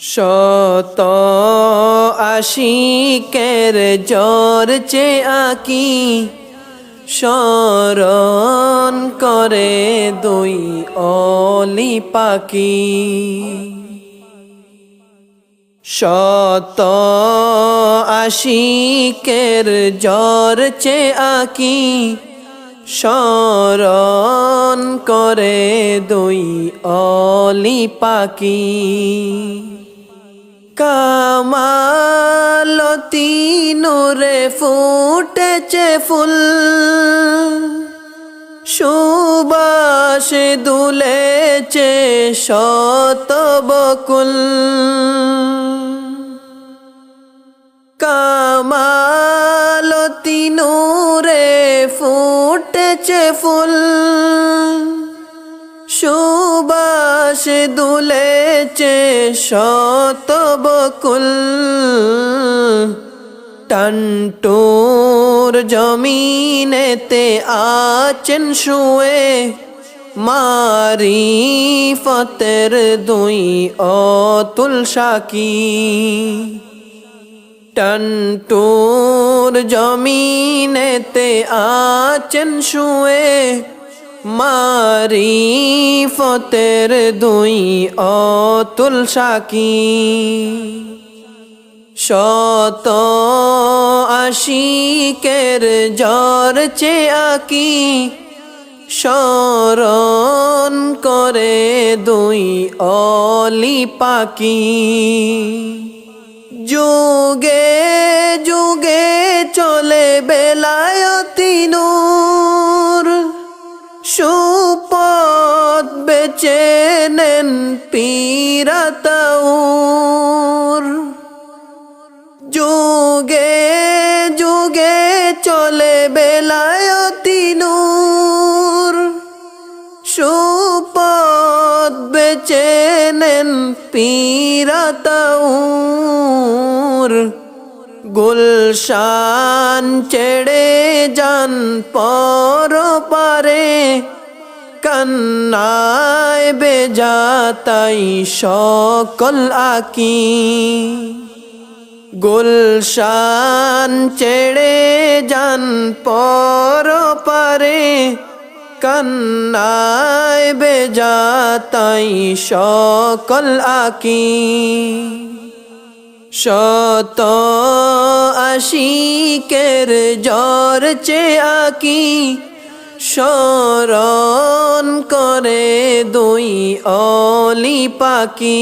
শত আশিকের জ্বর চে আকি, স্মরণ করে দুই অলি পাকি শত আশিকের জ্বর চে আকি, স্মরণ করে দুই অলি পাকি কামালতি নূরে ফুটেছে ফুল। সুবাস দুলেছে শত বকুল। কামালতি নূরে ফুটেছে ফুল। সুবাস দুলেছে শত বকুল। টানটোর জমিনেতে আছেন শুয়ে। মারি ফতের দুই অতুল সাকি। টানটোর জমিনেতে আছেন শুয়ে। মারি ফতের দুই অতুল সাকি। শত আশিকের জ্বর আকি স্মরণ করে দুই অলি পাকি। যুগে যুগে চলে বেলায়তি সুপথ বেচে নেন পীরাতাউর যুগে যুগে চলে বেলায়তি নূর। সুপথ বেচে নেন পীরাতাউর গুলশান ছেড়ে যান পর পারে। কন্নায় বেজাতাই সকল আকি। গুলশান ছেড়ে যান পর পারে, কন্নায় বেজাতাই সকল আকি। শত আশিকের জ্বর চে আকি দুই অলি পাকি